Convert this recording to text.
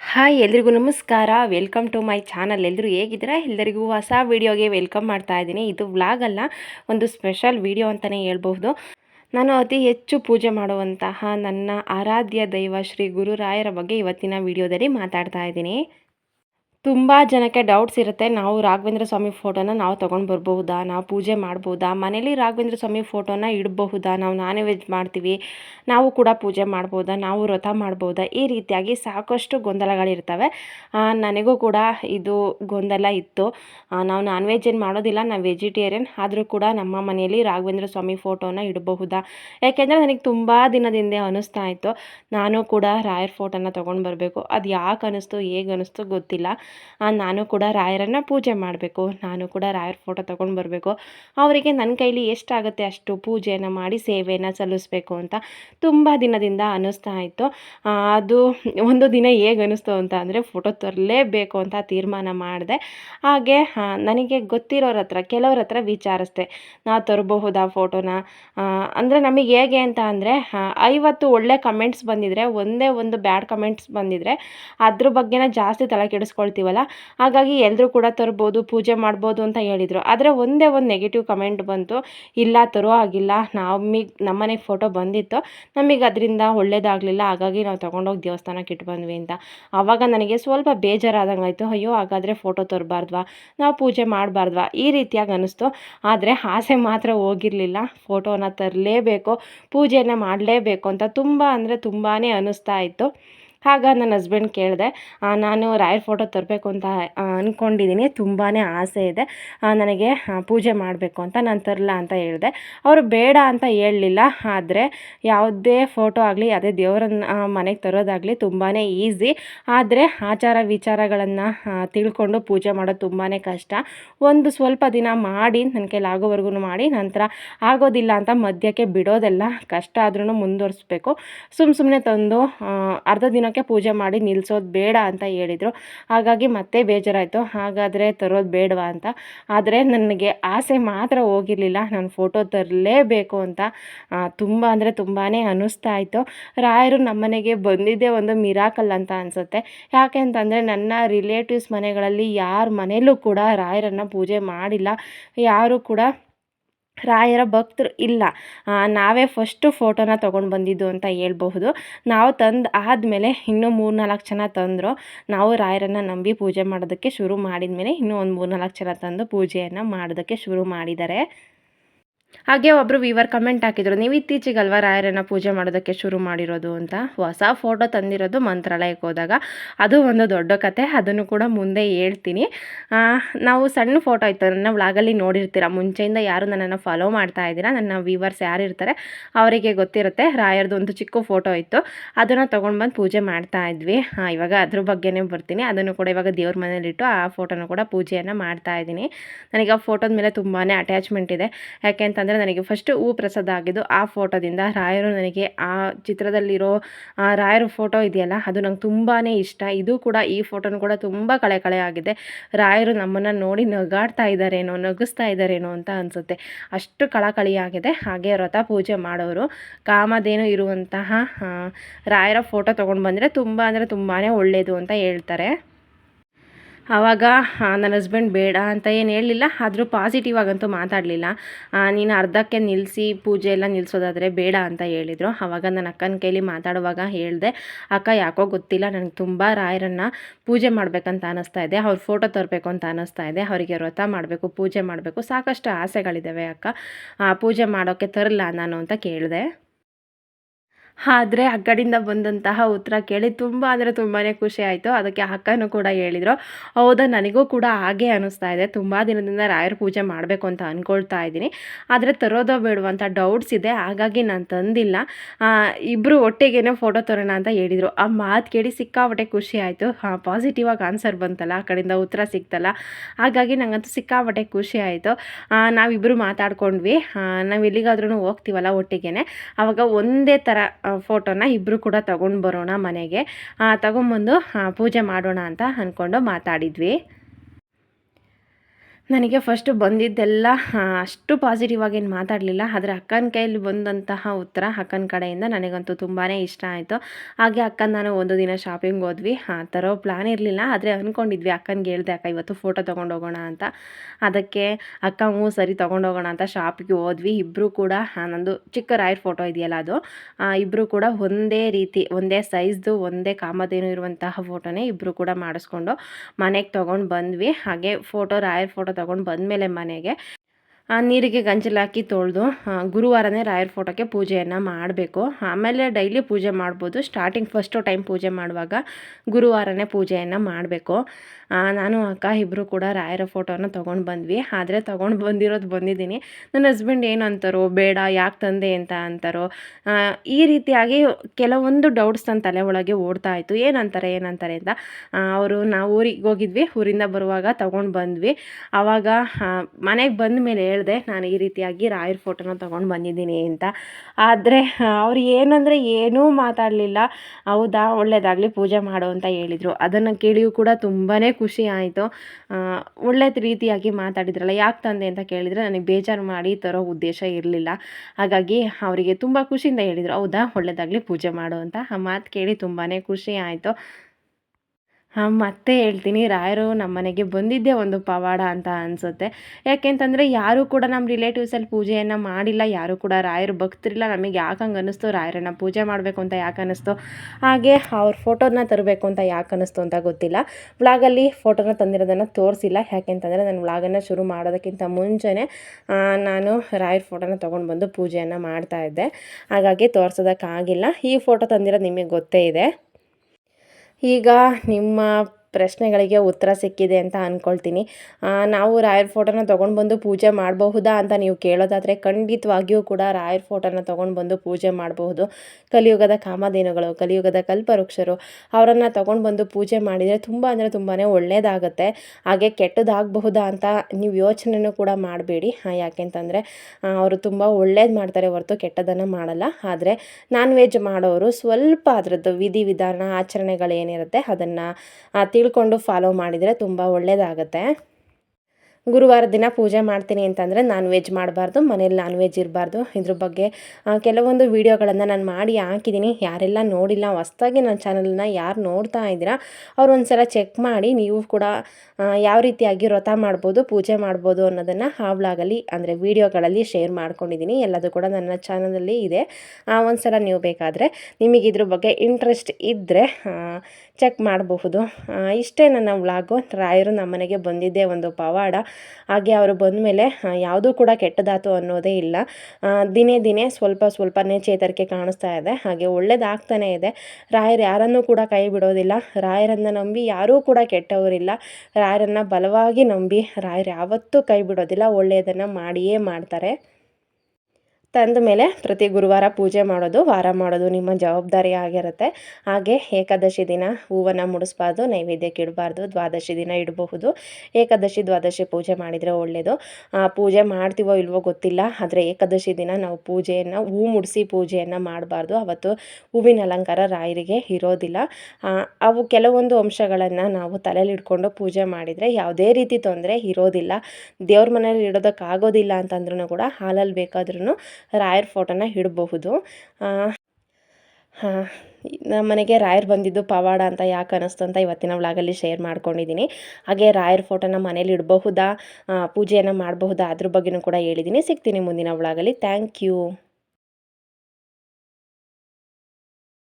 Hi, ಎಲ್ರಿಗೂ ನಮಸ್ಕಾರ. Welcome to my channel ಎಲ್ಲರೂ ಹೇಗಿದ್ದೀರಾ? ಎಲ್ಲರಿಗೂ ಹೊಸ ವೀಡಿಯೋಗೆ ವೆಲ್ಕಮ್ ಮಾಡ್ತಾ ಇದ್ದೀನಿ. ಇದು ವ್ಲಾಗ್ ಅಲ್ಲ, ಒಂದು ಸ್ಪೆಷಲ್ ವಿಡಿಯೋ ಅಂತಲೇ ಹೇಳ್ಬಹುದು. ನಾನು ಅತಿ ಹೆಚ್ಚು ಪೂಜೆ ಮಾಡುವಂತಹ ನನ್ನ ಆರಾಧ್ಯ ದೈವ ಶ್ರೀ ಗುರುರಾಯರ ಬಗ್ಗೆ ಇವತ್ತಿನ ವಿಡಿಯೋದಲ್ಲಿ ಮಾತಾಡ್ತಾ ಇದ್ದೀನಿ. ತುಂಬ ಜನಕ್ಕೆ ಡೌಟ್ಸ್ ಇರುತ್ತೆ. ನಾವು ರಾಘವೇಂದ್ರ ಸ್ವಾಮಿ ಫೋಟೋನ ನಾವು ತೊಗೊಂಡು ಬರ್ಬಹುದಾ? ನಾವು ಪೂಜೆ ಮಾಡ್ಬೋದಾ ಮನೇಲಿ ರಾಘವೇಂದ್ರ ಸ್ವಾಮಿ ಫೋಟೋನ ಇಡಬಹುದಾ? ನಾವು ನಾನ್ ವೆಜ್ ಮಾಡ್ತೀವಿ. ನಾವು ಕೂಡ ಪೂಜೆ ಮಾಡ್ಬೋದಾ ನಾವು ವ್ರತ ಮಾಡ್ಬೋದಾ ಈ ರೀತಿಯಾಗಿ ಸಾಕಷ್ಟು ಗೊಂದಲಗಳಿರ್ತವೆ. ನನಗೂ ಕೂಡ ಇದು ಗೊಂದಲ ಇತ್ತು. ನಾವು ನಾನ್ ವೆಜ್ ಏನು ಮಾಡೋದಿಲ್ಲ. ನಾವು ವೆಜಿಟೇರಿಯನ್ ಆದರೂ ಕೂಡ ನಮ್ಮ ಮನೆಯಲ್ಲಿ ರಾಘವೇಂದ್ರ ಸ್ವಾಮಿ ಫೋಟೋನ ಇಡಬಹುದಾ? ಯಾಕೆಂದರೆ ನನಗೆ ತುಂಬ ದಿನದಿಂದ ಅನ್ನಿಸ್ತಾ ಇತ್ತು. ನಾನು ಕೂಡ ರಾಯರ್ ಫೋಟೋನ ತೊಗೊಂಡು ಬರಬೇಕು. ಅದು ಯಾಕೆ ಅನ್ನಿಸ್ತು ಹೇಗೆ ಅನ್ನಿಸ್ತು ಗೊತ್ತಿಲ್ಲ. ನಾನು ಕೂಡ ರಾಯರನ್ನು ಪೂಜೆ ಮಾಡಬೇಕು. ನಾನು ಕೂಡ ರಾಯರ ಫೋಟೋ ತೊಗೊಂಡು ಬರಬೇಕು. ಅವರಿಗೆ ನನ್ನ ಕೈಲಿ ಎಷ್ಟಾಗುತ್ತೆ ಅಷ್ಟು ಪೂಜೆಯನ್ನು ಮಾಡಿ ಸೇವೆಯನ್ನು ಸಲ್ಲಿಸಬೇಕು ಅಂತ ತುಂಬ ದಿನದಿಂದ ಅನ್ನಿಸ್ತಾ ಇತ್ತು. ಅದು ಒಂದು ದಿನ ಹೇಗೆ ಅನ್ನಿಸ್ತು ಅಂತ ಅಂದರೆ ಫೋಟೋ ತರಲೇಬೇಕು ಅಂತ ತೀರ್ಮಾನ ಮಾಡಿದೆ. ಹಾಗೆ ನನಗೆ ಗೊತ್ತಿರೋರ ಹತ್ರ, ಕೆಲವ್ರ ಹತ್ರ ವಿಚಾರಿಸ್ದೆ. ನಾವು ತರಬಹುದಾ ಫೋಟೋನ ಅಂದರೆ ನಮಗೆ ಹೇಗೆ ಅಂತ ಅಂದರೆ ಐವತ್ತು ಒಳ್ಳೆ ಕಮೆಂಟ್ಸ್ ಬಂದಿದ್ರೆ, ಒಂದೇ ಒಂದು ಬ್ಯಾಡ್ ಕಮೆಂಟ್ಸ್ ಬಂದಿದ್ರೆ, ಅದ್ರ ಬಗ್ಗೆನ ಜಾಸ್ತಿ ತಲೆ ಕೆಡಿಸ್ಕೊಳ್ತೀವಲ್ಲ ಹಾಗಾಗಿ ಎಲ್ಲರೂ ಕೂಡ ತರ್ಬೋದು, ಪೂಜೆ ಮಾಡ್ಬೋದು ಅಂತ ಹೇಳಿದರು. ಆದರೆ ಒಂದೇ ಒಂದು ನೆಗೆಟಿವ್ ಕಮೆಂಟ್ ಬಂತು. ಇಲ್ಲ ತರೋ ಆಗಿಲ್ಲ ನಮಗೆ ನಮ್ಮನೆ ಫೋಟೋ ಬಂದಿತ್ತು. ನಮಗೆ ಅದರಿಂದ ಒಳ್ಳೇದಾಗಲಿಲ್ಲ. ಹಾಗಾಗಿ ನಾವು ತೊಗೊಂಡೋಗಿ ದೇವಸ್ಥಾನಕ್ಕೆ ಇಟ್ಟು ಬಂದ್ವಿ ಅಂತ. ಆವಾಗ ನನಗೆ ಸ್ವಲ್ಪ ಬೇಜಾರಾದಂಗೆ ಆಯಿತು ಅಯ್ಯೋ, ಹಾಗಾದರೆ ಫೋಟೋ ತರಬಾರ್ದ್ವಾ? ನಾವು ಪೂಜೆ ಮಾಡಬಾರ್ದ್ವಾ? ಈ ರೀತಿಯಾಗಿ ಅನ್ನಿಸ್ತು ಆದರೆ ಆಸೆ ಮಾತ್ರ ಹೋಗಿರಲಿಲ್ಲ. ಫೋಟೋನ ತರಲೇಬೇಕು, ಪೂಜೆನ ಮಾಡಲೇಬೇಕು ಅಂತ ತುಂಬ ಅಂದರೆ ತುಂಬಾ ಅನ್ನಿಸ್ತಾ ಇತ್ತು. ಆಗ ನನ್ನ ಹಸ್ಬೆಂಡ್ ಕೇಳಿದೆ ನಾನು ರಾಯರ್ ಫೋಟೋ ತರಬೇಕು ಅಂತ ಅಂದ್ಕೊಂಡಿದ್ದೀನಿ ತುಂಬಾ ಆಸೆ ಇದೆ. ನನಗೆ ಪೂಜೆ ಮಾಡಬೇಕು ಅಂತ ನಾನು ತರಲ್ಲ ಅಂತ ಹೇಳಿದೆ. ಅವರು ಬೇಡ ಅಂತ ಹೇಳಲಿಲ್ಲ, ಆದರೆ ಯಾವುದೇ ಫೋಟೋ ಆಗಲಿ, ಅದೇ ದೇವರನ್ನ ಮನೆಗೆ ತರೋದಾಗಲಿ ತುಂಬಾ ಈಸಿ ಆದರೆ ಆಚಾರ ವಿಚಾರಗಳನ್ನು ತಿಳ್ಕೊಂಡು ಪೂಜೆ ಮಾಡೋದು ತುಂಬಾ ಕಷ್ಟ. ಒಂದು ಸ್ವಲ್ಪ ದಿನ ಮಾಡಿ ನನ್ನ ಕೈಲಿ ಆಗೋವರೆಗೂ ಮಾಡಿ, ನಂತರ ಆಗೋದಿಲ್ಲ ಅಂತ ಮಧ್ಯಕ್ಕೆ ಬಿಡೋದೆಲ್ಲ ಕಷ್ಟ ಆದ್ರೂ ಮುಂದುವರಿಸ್ಬೇಕು. ಸುಮ್ಮ ಸುಮ್ಮನೆ ತಂದು ಅರ್ಧ ಅರ್ಧ ದಿನಕ್ಕೆ ಪೂಜೆ ಮಾಡಿ ನಿಲ್ಲಿಸೋದು ಬೇಡ ಅಂತ ಹೇಳಿದರು. ಹಾಗಾಗಿ ಮತ್ತೆ ಬೇಜಾರಾಯಿತು. ಹಾಗಾದರೆ ತರೋದು ಬೇಡವಾ ಅಂತ. ಆದರೆ ನನಗೆ ಆಸೆ ಮಾತ್ರ ಹೋಗಿರಲಿಲ್ಲ. ನಾನು ಫೋಟೋ ತರಲೇಬೇಕು ಅಂತ. ತುಂಬ ಅಂದರೆ ತುಂಬಾ ಅನ್ನಿಸ್ತಾ ಇತ್ತು. ರಾಯರು ನಮ್ಮನೆಗೆ ಬಂದಿದ್ದೇ ಒಂದು ಮಿರಾಕಲ್ ಅಂತ ಅನಿಸುತ್ತೆ. ಯಾಕೆ ಅಂತಂದರೆ ನನ್ನ ರಿಲೇಟಿವ್ಸ್ ಮನೆಗಳಲ್ಲಿ ಯಾರ ಮನೆಯಲ್ಲೂ ಕೂಡ ರಾಯರನ್ನು ಪೂಜೆ ಮಾಡಿಲ್ಲ. ಯಾರೂ ಕೂಡ ರಾಯರ ಭಕ್ತರು ಇಲ್ಲ. ನಾವೇ ಫಸ್ಟು ಫೋಟೋನ ತೊಗೊಂಡು ಬಂದಿದ್ದು ಅಂತ ಹೇಳ್ಬಹುದು. ನಾವು ತಂದು ಆದಮೇಲೆ ಇನ್ನೂ ಮೂರು ನಾಲ್ಕು ಜನ ತಂದರು. ನಾವು ರಾಯರನ್ನು ನಂಬಿ ಪೂಜೆ ಮಾಡೋದಕ್ಕೆ ಶುರು ಮಾಡಿದ ಮೇಲೆ ಇನ್ನೂ ಒಂದು ಮೂರು ನಾಲ್ಕು ಜನ ತಂದು ಪೂಜೆಯನ್ನು ಮಾಡೋದಕ್ಕೆ ಶುರು ಮಾಡಿದ್ದಾರೆ ಹಾಗೆ ಒಬ್ಬರು ವಿವರ್ ಕಮೆಂಟ್ ಹಾಕಿದ್ರು, ನೀವು ಇತ್ತೀಚೆಗಲ್ವ ರಾಯರನ್ನು ಪೂಜೆ ಮಾಡೋದಕ್ಕೆ ಶುರು ಮಾಡಿರೋದು ಅಂತ? ಹೊಸ ಫೋಟೋ ತಂದಿರೋದು ಮಂತ್ರಾಲಯಕ್ಕೆ ಹೋದಾಗ. ಅದು ಒಂದು ದೊಡ್ಡ ಕತೆ, ಅದನ್ನು ಕೂಡ ಮುಂದೆ ಹೇಳ್ತೀನಿ. ನಾವು ಸಣ್ಣ ಫೋಟೋ ಇತ್ತು, ನನ್ನ ವ್ಲಾಗಲ್ಲಿ ನೋಡಿರ್ತೀರ? ಮುಂಚೆಯಿಂದ ಯಾರು ನನ್ನನ್ನು ಫಾಲೋ ಮಾಡ್ತಾ ಇದ್ದೀರಾ? ನನ್ನ ವೀವರ್ಸ್ ಯಾರು ಇರ್ತಾರೆ? ಅವರಿಗೆ ಗೊತ್ತಿರುತ್ತೆ, ರಾಯರ್ದು ಒಂದು ಚಿಕ್ಕ ಫೋಟೋ ಇತ್ತು. ಅದನ್ನು ತೊಗೊಂಡು ಬಂದು ಪೂಜೆ ಮಾಡ್ತಾ ಇದ್ವಿ. ಇವಾಗ ಅದ್ರ ಬಗ್ಗೆನೇ ಬರ್ತೀನಿ. ಅದನ್ನು ಕೂಡ ಇವಾಗ ದೇವ್ರ ಮನೇಲಿಟ್ಟು ಆ ಫೋಟೋನ ಕೂಡ ಪೂಜೆಯನ್ನು ಮಾಡ್ತಾ ಇದ್ದೀನಿ. ನನಗೆ ಆ ಫೋಟೋದ ಮೇಲೆ ತುಂಬಾ ಅಟ್ಯಾಚ್ಮೆಂಟ್ ಇದೆ. ಯಾಕೆ ಅಂತಂದರೆ ನನಗೆ ಫಸ್ಟ್ ಹೂ ಪ್ರಸಾದ ಆಗಿದ್ದು ಆ ಫೋಟೋದಿಂದ ರಾಯರು ನನಗೆ ಆ ಚಿತ್ರದಲ್ಲಿರೋ, ಆ ರಾಯರ ಫೋಟೋ ಇದೆಯಲ್ಲ ಅದು ನಂಗೆ ತುಂಬಾ ಇಷ್ಟ. ಇದು ಕೂಡ ಈ ಫೋಟೋನು ಕೂಡ ತುಂಬ ಕಳೆ ಕಳೆ ಆಗಿದೆ. ರಾಯರು ನಮ್ಮನ್ನು ನೋಡಿ ನಗಾಡ್ತಾ ಇದ್ದಾರೇನೋ, ನಗಿಸ್ತಾ ಇದ್ದಾರೇನೋ ಅಂತ ಅನಿಸುತ್ತೆ. ಅಷ್ಟು ಕಳಕಳಿಯಾಗಿದೆ ಹಾಗೆ ವ್ರತ ಪೂಜೆ ಮಾಡೋರು, ಕಾಮಧೇನು ಇರುವಂತಹ ರಾಯರ ಫೋಟೋ ತೊಗೊಂಡು ಬಂದರೆ ತುಂಬ ಅಂದರೆ ತುಂಬಾ ಒಳ್ಳೆಯದು ಅಂತ ಹೇಳ್ತಾರೆ. ಆವಾಗ ನನ್ನ ಹಸ್ಬೆಂಡ್ ಬೇಡ ಅಂತ ಏನು ಹೇಳಲಿಲ್ಲ. ಆದರೂ ಪಾಸಿಟಿವ್ ಆಗಂತೂ ಮಾತಾಡಲಿಲ್ಲ. ನೀನು ಅರ್ಧಕ್ಕೆ ನಿಲ್ಲಿಸಿ ಪೂಜೆ ಎಲ್ಲ ನಿಲ್ಲಿಸೋದಾದರೆ ಬೇಡ ಅಂತ ಹೇಳಿದರು. ಆವಾಗ ನನ್ನ ಅಕ್ಕನ ಕೈಲಿ ಮಾತಾಡುವಾಗ ಹೇಳಿದೆ, ಅಕ್ಕ, ಯಾಕೋ ಗೊತ್ತಿಲ್ಲ ನನಗೆ ತುಂಬ ರಾಯರನ್ನು ಪೂಜೆ ಮಾಡಬೇಕಂತ ಅನ್ನಿಸ್ತಾ ಇದೆ. ಅವ್ರ ಫೋಟೋ ತರಬೇಕು ಅಂತ ಅನ್ನಿಸ್ತಾ ಇದೆ. ಅವರಿಗೆ ವ್ರತ ಮಾಡಬೇಕು, ಪೂಜೆ ಮಾಡಬೇಕು. ಸಾಕಷ್ಟು ಆಸೆಗಳಿದ್ದಾವೆ ಅಕ್ಕ. ಪೂಜೆ ಮಾಡೋಕ್ಕೆ ತರಲ್ಲ ನಾನು? ಅಂತ ಕೇಳಿದೆ. ಆದರೆ ಆ ಕಡೆಯಿಂದ ಬಂದಂತಹ ಉತ್ತರ ಕೇಳಿ ತುಂಬ ಅಂದರೆ ತುಂಬಾ ಖುಷಿ ಆಯಿತು. ಅದಕ್ಕೆ ಅಕ್ಕನೂ ಕೂಡ ಹೇಳಿದರು, ಹೌದಾ, ನನಗೂ ಕೂಡ ಹಾಗೆ ಅನ್ನಿಸ್ತಾ ಇದೆ. ತುಂಬ ದಿನದಿಂದ ರಾಯರ ಪೂಜೆ ಮಾಡಬೇಕು ಅಂತ ಅಂದ್ಕೊಳ್ತಾ ಇದ್ದೀನಿ. ಆದರೆ ತರೋದೋ ಬೇಡುವಂಥ ಡೌಟ್ಸ್ ಇದೆ. ಹಾಗಾಗಿ ನಾನು ತಂದಿಲ್ಲ. ಇಬ್ಬರು ಒಟ್ಟಿಗೆನೇ ಫೋಟೋ ತರೋಣ ಅಂತ ಹೇಳಿದರು. ಆ ಮಾತು ಕೇಳಿ ಸಿಕ್ಕಾಪಟ್ಟೆ ಖುಷಿ ಆಯಿತು. ಪಾಸಿಟಿವ್ ಆಗಿ ಆನ್ಸರ್ ಬಂತಲ್ಲ ಆ ಕಡೆಯಿಂದ ಉತ್ತರ ಸಿಕ್ತಲ್ಲ. ಹಾಗಾಗಿ ನನಗಂತೂ ಸಿಕ್ಕಾಪಟ್ಟೆ ಖುಷಿ ಆಯಿತು. ನಾವಿಬ್ಬರು ಮಾತಾಡ್ಕೊಂಡ್ವಿ. ನಾವು ಎಲ್ಲಿಗಾದ್ರೂ ಹೋಗ್ತೀವಲ್ಲ ಒಟ್ಟಿಗೆ ಆವಾಗ ಒಂದೇ ಥರ ಫೋಟೋನ ಇಬ್ಬರು ಕೂಡ ತಗೊಂಡು ಬರೋಣ ಮನೆಗೆ. ತಗೊಂಬಂದು ಪೂಜೆ ಮಾಡೋಣ ಅಂತ ಅಂದ್ಕೊಂಡು ಮಾತಾಡಿದ್ವಿ. ನನಗೆ ಫಸ್ಟು ಬಂದಿದ್ದೆಲ್ಲ ಅಷ್ಟು ಪಾಸಿಟಿವ್ ಆಗೇನು ಮಾತಾಡಲಿಲ್ಲ. ಆದರೆ ಅಕ್ಕನ ಕೈಯಲ್ಲಿ ಬಂದಂತಹ ಉತ್ತರ ಅಕ್ಕನ ಕಡೆಯಿಂದ ನನಗಂತೂ ತುಂಬಾ ಇಷ್ಟ ಆಯಿತು. ಹಾಗೆ ಅಕ್ಕನ ನಾನು ಒಂದು ದಿನ ಶಾಪಿಂಗ್ ಹೋದ್ವಿ. ತರೋ ಪ್ಲ್ಯಾನ್ ಇರಲಿಲ್ಲ. ಆದರೆ ಅಂದ್ಕೊಂಡಿದ್ವಿ ಅಕ್ಕನಿಗೆ ಹೇಳ್ದೆ, ಅಕ್ಕ, ಇವತ್ತು ಫೋಟೋ ತೊಗೊಂಡು ಹೋಗೋಣ ಅಂತ. ಅದಕ್ಕೆ ಅಕ್ಕ, ಹ್ಞೂ, ಸರಿ ತೊಗೊಂಡೋಗೋಣ ಅಂತ ಶಾಪಿಗೆ ಹೋದ್ವಿ. ಇಬ್ಬರು ಕೂಡ ನಂದು ಚಿಕ್ಕ ರಾಯರ್ ಫೋಟೋ ಇದೆಯಲ್ಲ ಅದು. ಇಬ್ಬರು ಕೂಡ ಒಂದೇ ರೀತಿ, ಒಂದೇ ಸೈಜ್ದು ಒಂದೇ ಕಾಮಧೇನು ಇರುವಂತಹ ಫೋಟೋನೇ ಇಬ್ಬರು ಕೂಡ ಮಾಡಿಸ್ಕೊಂಡು ಮನೆಗೆ ತೊಗೊಂಡು ಬಂದ್ವಿ. ಹಾಗೆ ಫೋಟೋ ರಾಯರ್ ಫೋಟೋ ತೊಗೊಂಡು ಬಂದಮೇಲೆ ಮನೆಗೆ. ಆ ನೀರಿಗೆ ಗಂಜಲ ಹಾಕಿ ತೊಳೆದು ಗುರುವಾರನೇ ರಾಯರ್ ಫೋಟೋಕ್ಕೆ ಪೂಜೆಯನ್ನು ಮಾಡಬೇಕು. ಆಮೇಲೆ ಡೈಲಿ ಪೂಜೆ ಮಾಡ್ಬೋದು. ಸ್ಟಾರ್ಟಿಂಗ್ ಫಸ್ಟು ಟೈಮ್ ಪೂಜೆ ಮಾಡುವಾಗ ಗುರುವಾರನೇ ಪೂಜೆಯನ್ನು ಮಾಡಬೇಕು. ನಾನು, ಅಕ್ಕ ಇಬ್ಬರು ಕೂಡ ರಾಯರ ಫೋಟೋನ ತೊಗೊಂಡು ಬಂದ್ವಿ. ಆದರೆ ತೊಗೊಂಡು ಬಂದಿರೋದು ಬಂದಿದ್ದೀನಿ. ನನ್ನ ಹಸ್ಬೆಂಡ್ ಏನು ಅಂತಾರೋ, ಬೇಡ, ಯಾಕೆ ತಂದೆ ಅಂತ ಅಂತಾರೋ ಈ ರೀತಿಯಾಗಿ ಕೆಲವೊಂದು ಡೌಟ್ಸ್ ನನ್ನ ತಲೆ ಒಳಗೆ ಓಡ್ತಾ ಇತ್ತು. ಏನಂತಾರೆ ಏನಂತಾರೆ ಅಂತ ಅವರು, ನಾವು ಊರಿಗೆ ಹೋಗಿದ್ವಿ. ಊರಿಂದ ಬರುವಾಗ ತೊಗೊಂಡು ಬಂದ್ವಿ. ಆವಾಗ ಮನೆಗೆ ಬಂದ ಮೇಲೆ ಹೇಳಿದೆ, ನಾನು ಈ ರೀತಿಯಾಗಿ ರಾಯರ್ ಫೋಟೋನ ತೊಗೊಂಡು ಬಂದಿದ್ದೀನಿ ಅಂತ. ಆದರೆ, ಅವ್ರು ಏನಂದರೆ ಏನೂ ಮಾತಾಡಲಿಲ್ಲ. ಹೌದಾ ಒಳ್ಳೆಯದಾಗಲಿ ಪೂಜೆ ಮಾಡು ಅಂತ ಹೇಳಿದರು. ಅದನ್ನು ಕೇಳಿಯೂ ಕೂಡ ತುಂಬಾ ಖುಷಿ ಆಯಿತು. ಒಳ್ಳೆಯ ರೀತಿಯಾಗಿ ಮಾತಾಡಿದ್ರಲ್ಲ, ಯಾಕೆ ತಂದೆ ಅಂತ ಕೇಳಿದರೆ ನನಗೆ ಬೇಜಾರು ಮಾಡಿ ತರೋ ಉದ್ದೇಶ ಇರಲಿಲ್ಲ. ಹಾಗಾಗಿ ಅವರಿಗೆ ತುಂಬ ಖುಷಿಯಿಂದ ಹೇಳಿದರು. ಹೌದಾ ಒಳ್ಳೆಯದಾಗಲಿ ಪೂಜೆ ಮಾಡು ಅಂತ. ಆ ಮಾತು ಕೇಳಿ ತುಂಬಾ ಖುಷಿ ಆಯಿತು. ಹಾಂ, ಮತ್ತೆ ಹೇಳ್ತೀನಿ, ರಾಯರು ನಮ್ಮ ಮನೆಗೆ ಬಂದಿದ್ದೇ ಒಂದು ಪವಾಡ ಅಂತ ಅನಿಸುತ್ತೆ. ಯಾಕೆಂತಂದರೆ ಯಾರೂ ಕೂಡ ನಮ್ಮ ರಿಲೇಟಿವ್ಸಲ್ಲಿ ಪೂಜೆಯನ್ನು ಮಾಡಿಲ್ಲ, ಯಾರೂ ಕೂಡ ರಾಯರು ಭಕ್ತರಿಲ್ಲ, ನಮಗೆ ಯಾಕೆ ಹಂಗೆ ಅನ್ನಿಸ್ತು? ರಾಯರನ್ನ ಪೂಜೆ ಮಾಡಬೇಕು ಅಂತ ಯಾಕೆ ಅನ್ನಿಸ್ತು? ಹಾಗೆ ಅವ್ರ ಫೋಟೋನ ತರಬೇಕು ಅಂತ ಯಾಕೆ ಅನ್ನಿಸ್ತು ಅಂತ ಗೊತ್ತಿಲ್ಲ. ವ್ಲಾಗಲ್ಲಿ ಫೋಟೋನ ತಂದಿರೋದನ್ನು ತೋರಿಸಿಲ್ಲ. ಯಾಕೆಂತಂದರೆ ನಾನು ವ್ಲಾಗನ್ನು ಶುರು ಮಾಡೋದಕ್ಕಿಂತ ಮುಂಚೆನೇ ನಾನು ರಾಯರ್ ಫೋಟೋನ ತೊಗೊಂಡು ಬಂದು ಪೂಜೆಯನ್ನು ಮಾಡ್ತಾಯಿದ್ದೆ ಹಾಗಾಗಿ ತೋರ್ಸೋದಕ್ಕಾಗಿಲ್ಲ. ಈ ಫೋಟೋ ತಂದಿರೋದು ನಿಮಗೆ ಗೊತ್ತೇ ಇದೆ. ಈಗ ನಿಮ್ಮ ಪ್ರಶ್ನೆಗಳಿಗೆ ಉತ್ತರ ಸಿಕ್ಕಿದೆ ಅಂತ ಅಂದ್ಕೊಳ್ತೀನಿ ನಾವು ರಾಯರ್ ಫೋಟೋನ ತೊಗೊಂಡು ಬಂದು ಪೂಜೆ ಮಾಡಬಹುದಾ ಅಂತ ನೀವು ಕೇಳೋದಾದರೆ ಖಂಡಿತವಾಗಿಯೂ ಕೂಡ ರಾಯರ್ ಫೋಟೋನ ತೊಗೊಂಡು ಬಂದು ಪೂಜೆ ಮಾಡಬಹುದು. ಕಲಿಯುಗದ ಕಾಮಧೇನುಗಳು, ಕಲಿಯುಗದ ಕಲ್ಪವೃಕ್ಷರು ಅವರನ್ನು ತೊಗೊಂಡು ಬಂದು ಪೂಜೆ ಮಾಡಿದರೆ ತುಂಬ ಅಂದರೆ ತುಂಬಾ ಒಳ್ಳೆಯದಾಗುತ್ತೆ ಹಾಗೆ ಕೆಟ್ಟದಾಗಬಹುದಾ ಅಂತ ನೀವು ಯೋಚನೆನೂ ಕೂಡ ಮಾಡಬೇಡಿ. ಯಾಕೆಂತಂದರೆ ಅವರು ತುಂಬ ಒಳ್ಳೇದು ಮಾಡ್ತಾರೆ ಹೊರತು ಕೆಟ್ಟದನ್ನು ಮಾಡಲ್ಲ. ಆದರೆ ನಾನ್ ವೆಜ್ ಮಾಡೋರು ಸ್ವಲ್ಪ ಅದರದ್ದು ವಿಧಿ ವಿಧಾನ ಆಚರಣೆಗಳೇನಿರುತ್ತೆ ಅದನ್ನು ತಿಳ್ಕೊಂಡು ಫಾಲೋ ಮಾಡಿದರೆ ತುಂಬ ಒಳ್ಳೆಯದಾಗತ್ತೆ ಗುರುವಾರ ದಿನ ಪೂಜೆ ಮಾಡ್ತೀನಿ ಅಂತಂದರೆ ನಾನ್ ವೆಜ್ ಮಾಡಬಾರ್ದು, ಮನೇಲಿ ನಾನ್ ವೆಜ್ ಇರಬಾರ್ದು. ಇದ್ರ ಬಗ್ಗೆ ಕೆಲವೊಂದು ವೀಡಿಯೋಗಳನ್ನು ನಾನು ಮಾಡಿ ಹಾಕಿದ್ದೀನಿ ಯಾರೆಲ್ಲ ನೋಡಿಲ್ಲ, ಹೊಸ್ದಾಗಿ ನನ್ನ ಚಾನಲನ್ನ ಯಾರು ನೋಡ್ತಾ ಇದ್ದೀರಾ, ಅವ್ರು ಒಂದ್ಸಲ ಚೆಕ್ ಮಾಡಿ, ನೀವು ಕೂಡ ಯಾವ ರೀತಿಯಾಗಿ ವ್ರತ ಮಾಡ್ಬೋದು, ಪೂಜೆ ಮಾಡ್ಬೋದು ಅನ್ನೋದನ್ನು ಆ ವ್ಲಾಗಲ್ಲಿ ಅಂದರೆ ವೀಡಿಯೋಗಳಲ್ಲಿ ಶೇರ್ ಮಾಡ್ಕೊಂಡಿದ್ದೀನಿ ಎಲ್ಲದು ಕೂಡ ನನ್ನ ಚಾನಲಲ್ಲಿ ಇದೆ. ಒಂದು ಸಲ ನೀವು ಬೇಕಾದರೆ ನಿಮಗೆ ಇದ್ರ ಬಗ್ಗೆ ಇಂಟ್ರೆಸ್ಟ್ ಇದ್ದರೆ ಚೆಕ್ ಮಾಡಬಹುದು. ಇಷ್ಟೇ ನನ್ನ ವ್ಲಾಗು ರಾಯರು ನಮ್ಮನೆಗೆ ಬಂದಿದ್ದೇ ಒಂದು ಪವಾಡ. ಹಾಗೆ ಅವರು ಬಂದ ಮೇಲೆ ಯಾವುದೂ ಕೂಡ ಕೆಟ್ಟದಾತು ಅನ್ನೋದೇ ಇಲ್ಲ. ದಿನೇ ದಿನೇ ಸ್ವಲ್ಪ ಸ್ವಲ್ಪನೇ ಚೇತರಿಕೆ ಕಾಣಿಸ್ತಾ ಇದೆ. ಹಾಗೆ ಒಳ್ಳೇದಾಗ್ತಾನೆ ಇದೆ. ರಾಯರು ಯಾರನ್ನೂ ಕೂಡ ಕೈ ಬಿಡೋದಿಲ್ಲ. ರಾಯರನ್ನು ನಂಬಿ ಯಾರೂ ಕೂಡ ಕೆಟ್ಟವರಿಲ್ಲ. ರಾಯರನ್ನು ಬಲವಾಗಿ ನಂಬಿ ರಾಯರು ಯಾವತ್ತೂ ಕೈ ಬಿಡೋದಿಲ್ಲ. ಒಳ್ಳೆಯದನ್ನು ಮಾಡಿಯೇ ಮಾಡ್ತಾರೆ. ತಂದ ಮೇಲೆ ಪ್ರತಿ ಗುರುವಾರ ಪೂಜೆ ಮಾಡೋದು, ವಾರ ಮಾಡೋದು ನಿಮ್ಮ ಜವಾಬ್ದಾರಿ ಆಗಿರುತ್ತೆ. ಹಾಗೆ ಏಕಾದಶಿ ದಿನ ಹೂವನ್ನು ಮುಡಿಸ್ಬಾರ್ದು ನೈವೇದ್ಯಕ್ಕೆ ಇಡಬಾರ್ದು, ದ್ವಾದಶಿ ದಿನ ಇಡಬಹುದು. ಏಕಾದಶಿ, ದ್ವಾದಶಿ ಪೂಜೆ ಮಾಡಿದರೆ ಒಳ್ಳೆಯದು ಪೂಜೆ ಮಾಡ್ತೀವೋ ಇಲ್ವೋ ಗೊತ್ತಿಲ್ಲ, ಆದರೆ ಏಕಾದಶಿ ದಿನ ನಾವು ಪೂಜೆಯನ್ನು, ಹೂ ಮುಡಿಸಿ ಪೂಜೆಯನ್ನು ಮಾಡಬಾರ್ದು. ಅವತ್ತು ಹೂವಿನ ಅಲಂಕಾರ ರಾಯರಿಗೆ ಇರೋದಿಲ್ಲ. ಅವು ಕೆಲವೊಂದು ಅಂಶಗಳನ್ನು ನಾವು ತಲೆಯಲ್ಲಿ ಇಟ್ಕೊಂಡು ಪೂಜೆ ಮಾಡಿದರೆ ಯಾವುದೇ ರೀತಿ ತೊಂದರೆ ಇರೋದಿಲ್ಲ. ದೇವ್ರ ಮನೇಲಿ ಇಡೋದಕ್ಕಾಗೋದಿಲ್ಲ ಅಂತಂದ್ರೂ ಕೂಡ ಹಾಲಲ್ಲಿ ಬೇಕಾದ್ರೂ ರಾಯರ್ ಫೋಟೋನ ಇಡಬಹುದು. ನಮ್ಮ ಮನೆಗೆ ರಾಯರ್ ಬಂದಿದ್ದು ಪವಾಡ ಅಂತ ಯಾಕೆ ಅನ್ನಿಸ್ತು ಅಂತ ಇವತ್ತಿನ ವ್ಲಾಗಲ್ಲಿ ಶೇರ್ ಮಾಡ್ಕೊಂಡಿದ್ದೀನಿ. ಹಾಗೆ ರಾಯರ್ ಫೋಟೋನ ಮನೇಲಿ ಇಡಬಹುದಾ? ಪೂಜೆಯನ್ನು ಮಾಡಬಹುದಾ? ಅದ್ರ ಬಗ್ಗೆನೂ ಕೂಡ ಹೇಳಿದ್ದೀನಿ. ಸಿಗ್ತೀನಿ ಮುಂದಿನ ವ್ಲಾಗಲ್ಲಿ. Thank you.